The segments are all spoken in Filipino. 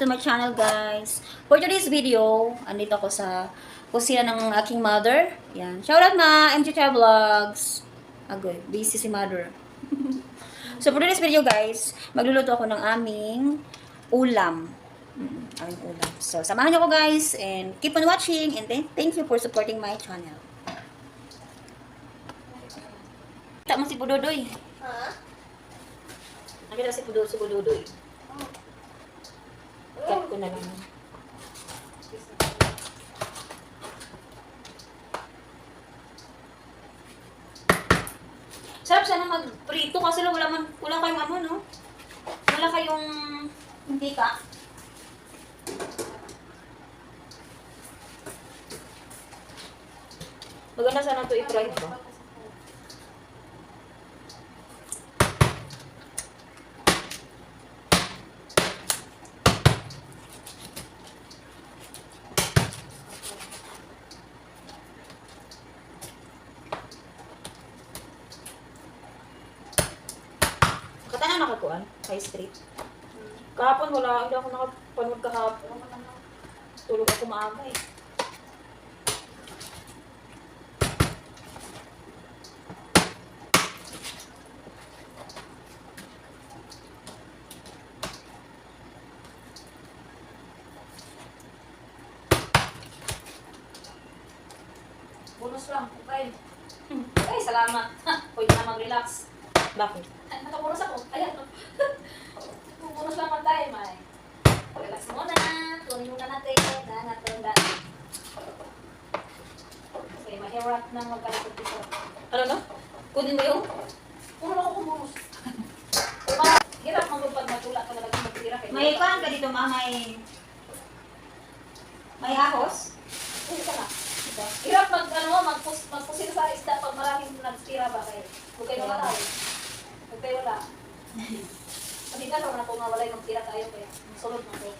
to my channel guys. For today's video, andito ako sa kusina ng aking mother. Yan. Shoutout ma, Chai Vlogs. Agoy, busy si mother. so for today's video guys, magluluto ako ng aming ulam. Mm, aming ulam. So samahan niyo ko guys and keep on watching and thank, thank you for supporting my channel. Kita mo si Budodoy. Ha? Nakita si Budo, si Budodoy. Cut ko na lang. Sarap sana mag-prito kasi lang wala man wala kayong ano no. Wala kayong hindi ka. Maganda sana to i-fry ba? Kay street. Kahapon wala, hindi ako nakapanood kahapon. Tulog ako maaga eh. Bonus lang, okay. Ay, salamat. Pwede na mag-relax. Bakit? Ay, nakabonus ako. Ayan. bonus lang man tayo, may. Relax muna. Tuloy muna natin. Daan natin, daan. Okay, mahirap na magkalikot dito. Ano no? Kunin mo yung Puro lang ako. Parang, hirap mo pag matula ka talaga magtira. May kuan ka dito, ma, may... May ahos? Uy, isa na. Hirap mag, ano, magpus, magpusil sa isda pag maraming nagtira ba kayo. Huwag kayo wala tayo. Huwag kayo wala. Kanina naman ako mawalay ng tira kayo kaya sulod mo ko.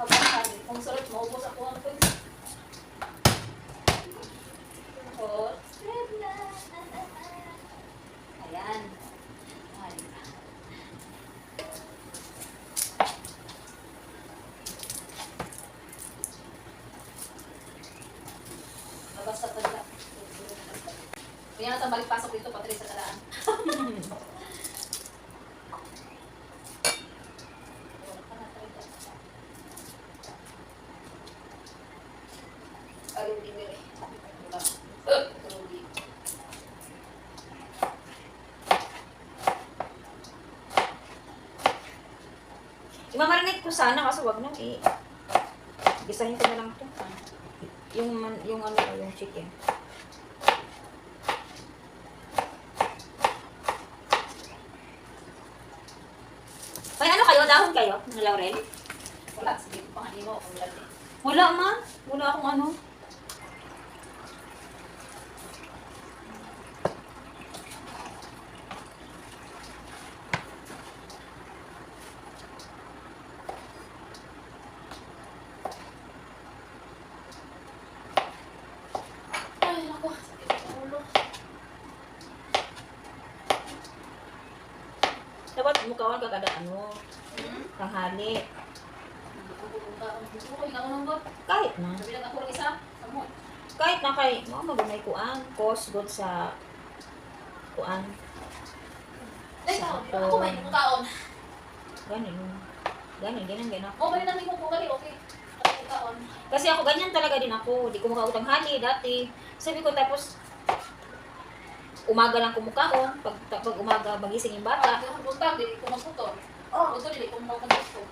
Pag sabi, kung sulod mo, ubos ako ang pwede. Tapos, Ayan. Ayan. Mabasa talaga. Kaya natin balik pasok dito, pati sa talaan. Alam din nila eh. Imamarinate ko sana kasi wag na eh. Gisahin ko na lang ito. Yung, yung ano, yung chicken. May ano kayo? Dahon kayo? Ng laurel? Wala, sige, panganin mo lagi. Wala man. Wala akong ano. Ay, naku, sakit ang ulo. Dapat mukawan ka kada ano. Hmm? Tanghali. Kahit na. Kahit na kay, mga magunay kuan. Cost good sa kuan. Sa ako. Ganin. Ganin, ganin, ganin ako. O, bali nang mo kali, okay. Kasi ako ganyan talaga din ako. Di ko makautang hali dati. Sabi ko tapos umaga lang kumukaon. Pag, pag umaga magising yung bata. Yung buntag, hindi ko magputol. Oh. Buto, hindi ko magputol.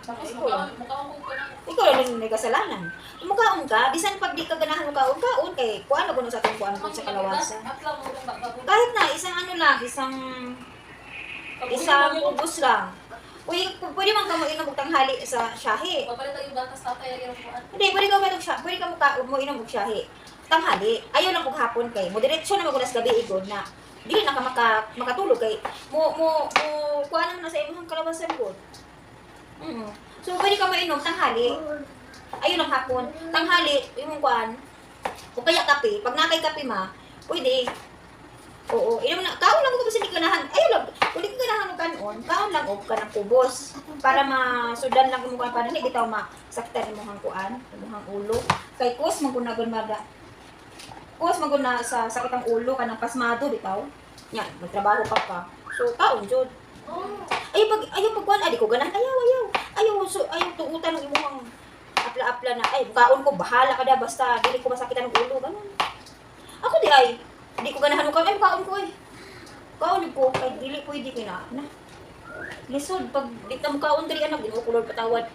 Tapos mukhaon, mukhaon ko ko na. Ikaw lang may kasalanan. Mukaon ka, bisan pag di ka ganahan mukaon, kaon kay kuan kuno sa atong kuan sa kalawasan. Kahit na isang ano lang, isang isang ubos lang. Uy, pwede man ka mo inom tanghali sa shahi. Papalitan yung gatas tatay, yung kuhaan. Hindi, pwede ka mo inom shahi. Pwede ka mo, ka, inom shahi. Tanghali. Ayaw lang kog hapon kay. Mo diretso na magulas gabi igod na. Dili na ka maka, makatulog kay mo mo mo kuan na sa imong kalabasan ko. Mm. So pwede ka mo inom tanghali. Ayaw lang hapon. Tanghali, imong kuan. O kaya kape. Pag nakay kape ma, pwede. Oo, inom na. Kaon lang ko kasi hindi ganahan. Ayaw lang. Kung di ka ganahan ng kanon, kaon lang og ka ng kubos. Para masudan lang mo kan para hindi bitaw masaktan mo hang kuan, mo hang ulo. Kay kus magunagon maga. Kus maguna sa sakit ang ulo kanang pasmado bitaw. Nya, magtrabaho pa ka. So kaon jud. Ay pag ayaw pag ay di ko ganahan. Ayaw, ayaw. Ayaw so ayaw tuutan ng imong apla-apla na ay kaon ko bahala ka da basta dili ko masakitan ng ulo ganun. Ako di ay hindi ko ganahan ko ay kaon ko eh. Kaon ko kay dili pwede kina na. Lisod pag di mo kaon diri anak di mo kulor patawad.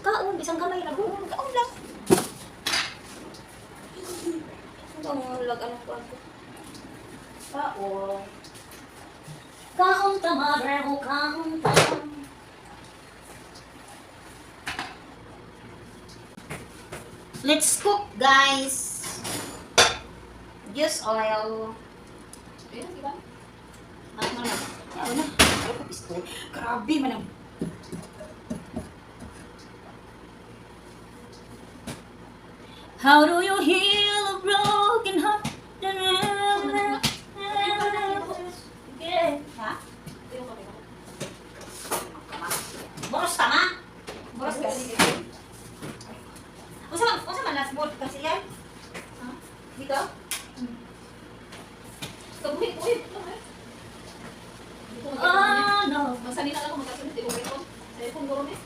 Kaon bisang kamay kaon kaon lang. Ang lag ano ko ako. Kaon. Kaon ta mother o kaon ta. Let's cook guys. Use oil. Ayun, di ba? Ano na? Ano na? Ko? Grabe man ang... How do you heal a broken heart? Ha? Ayun, kami. Boros ka ma? Boros ka? Usa man, usa man last board kasi yan? Ha? Dito? Ito, eh. Dito, mag- Ah, no. Magsalita lang ako magkasunod. Di ko ito. Sa iPhone ko rin eh.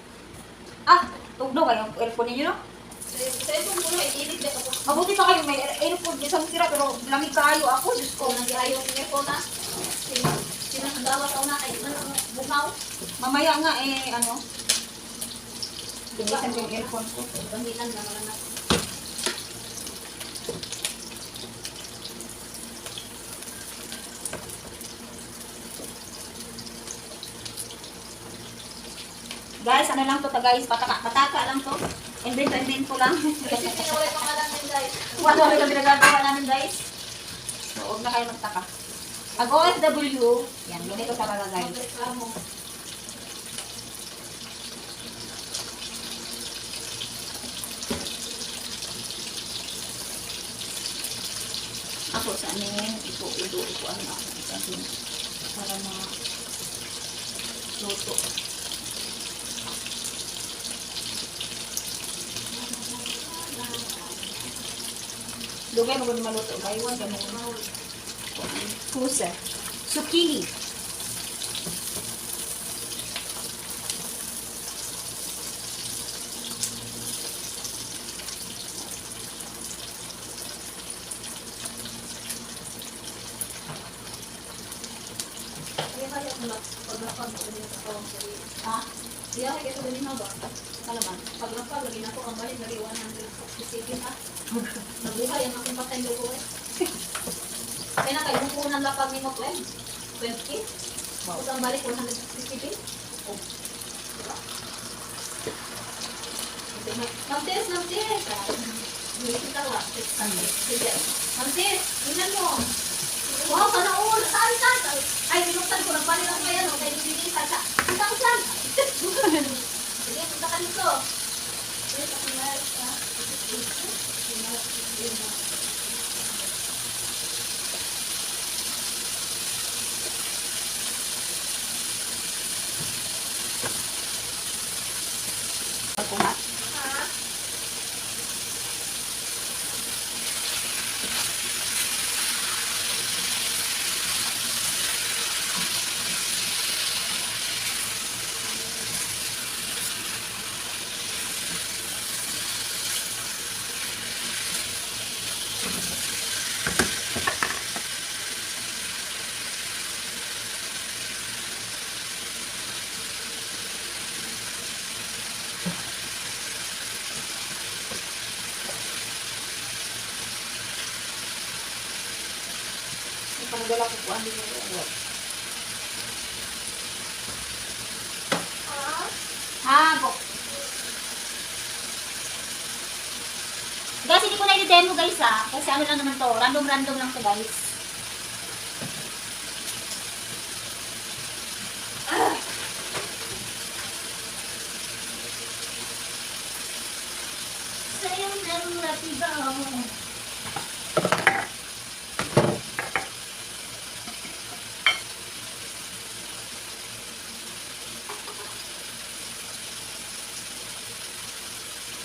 Ah, tugno kayo earphone ninyo, no? Sa- Sa iPhone ko rin, init din ako. Mabuti pa kayo may earphone isang sira pero lamig kayo ako. Diyos ko. Nag-ayaw ang earphone na, sin- sinasagawa sa una ay man ang. Mamaya nga eh, ano? Ko yung earphone ko. Bangilan na naman na. Guys, ano lang to ta guys? Pataka, pataka lang to. Invento, invento lang. Kasi pinawala pa nga lang yun guys. Wala kami nagagawa namin guys. So, huwag na kayo magtaka. Pag OFW, yan, ganito talaga guys. Ako sa amin, ito, ito, ito, ano ako sabihin. Para ma luto. Dugay mo gud maluto. Baywan mo. Pusa. Zucchini. Ko. Ha? Kaya kaya ito din ba? Kalaman. Paglapag, lagi na ako ang balik, lagi 167 ha. Nabuhay ang aking patay ko eh. Kaya na kayo, unang lapag ni mo 20. 20. Tapos ang balik 167. Oh. Diba? Mamtis, mamtis. Hindi kita ka. Sige. Mamtis, tingnan mo. Wow, sana all. Saan, saan? Ay, binuksan ko. Nagpalit ako kaya no. Kaya hindi sa sa. Punta ko saan? Sige, punta ka dito. Yes, ako na. ah. Ako ha? Ang panggala ko po, hindi mo ano. Ha, po. Guys, hindi ko na i-demo guys ha. Kasi ano lang naman to. Random-random lang to guys. Ah. Sa'yo lang natigaw.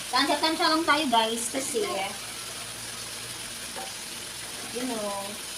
Tansya-tansya lang tayo guys. Kasi you know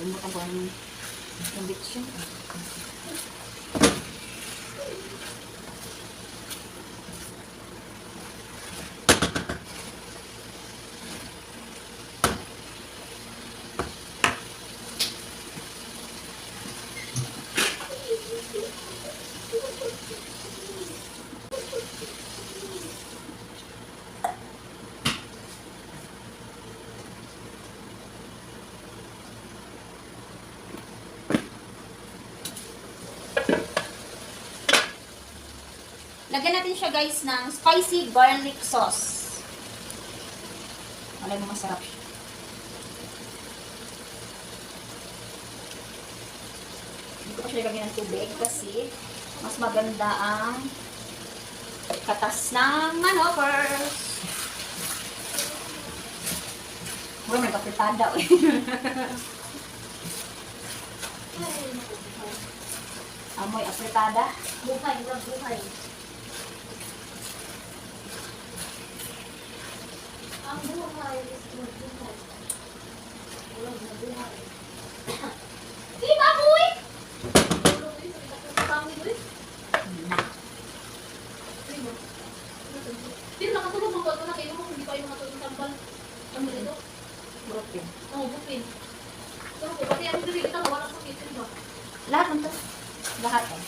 Hindi ate, nakalimutan ko yung yung bitchin. Lagyan natin siya guys ng spicy garlic sauce. Malay mo masarap siya. Hindi ko pa siya lagyan ng tubig kasi mas maganda ang katas ng ano first. Uy, may kapitada. uy. Amoy apretada. Buhay, buhay. Ang buhay is buhay. Walang na buhay. Di ba, boy? Pero nakatulog ang bato na kayo mo, hindi pa matulog ng tambal. Ang ganito. Broken. Oo, bupin. Pero kung pati ang dili kita, wala sakit, di ba? Lahat ng to. Lahat eh.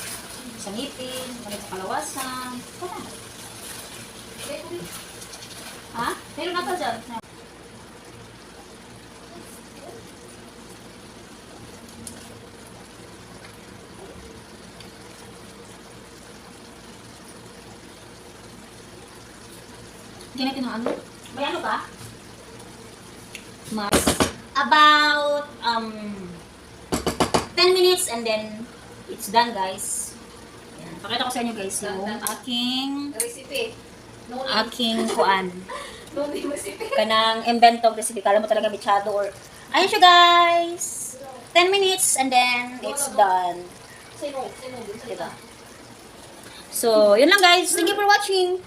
Sa ngipin, sa kalawasan. Wala. Rin. Ha? Meron na to dyan. Ganito na ano? May ano ba? Mas about um 10 minutes and then it's done guys. Yan. Pakita ko sa inyo guys yung aking Recipe. Aking kuan. Kanang inventong recipe. Kala mo talaga bichado or... Ayun siya, guys! 10 minutes and then it's done. Diba? So, yun lang guys. Thank you for watching.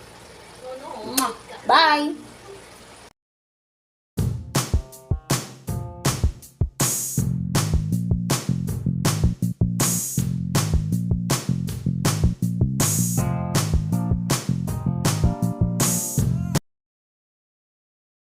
Bye!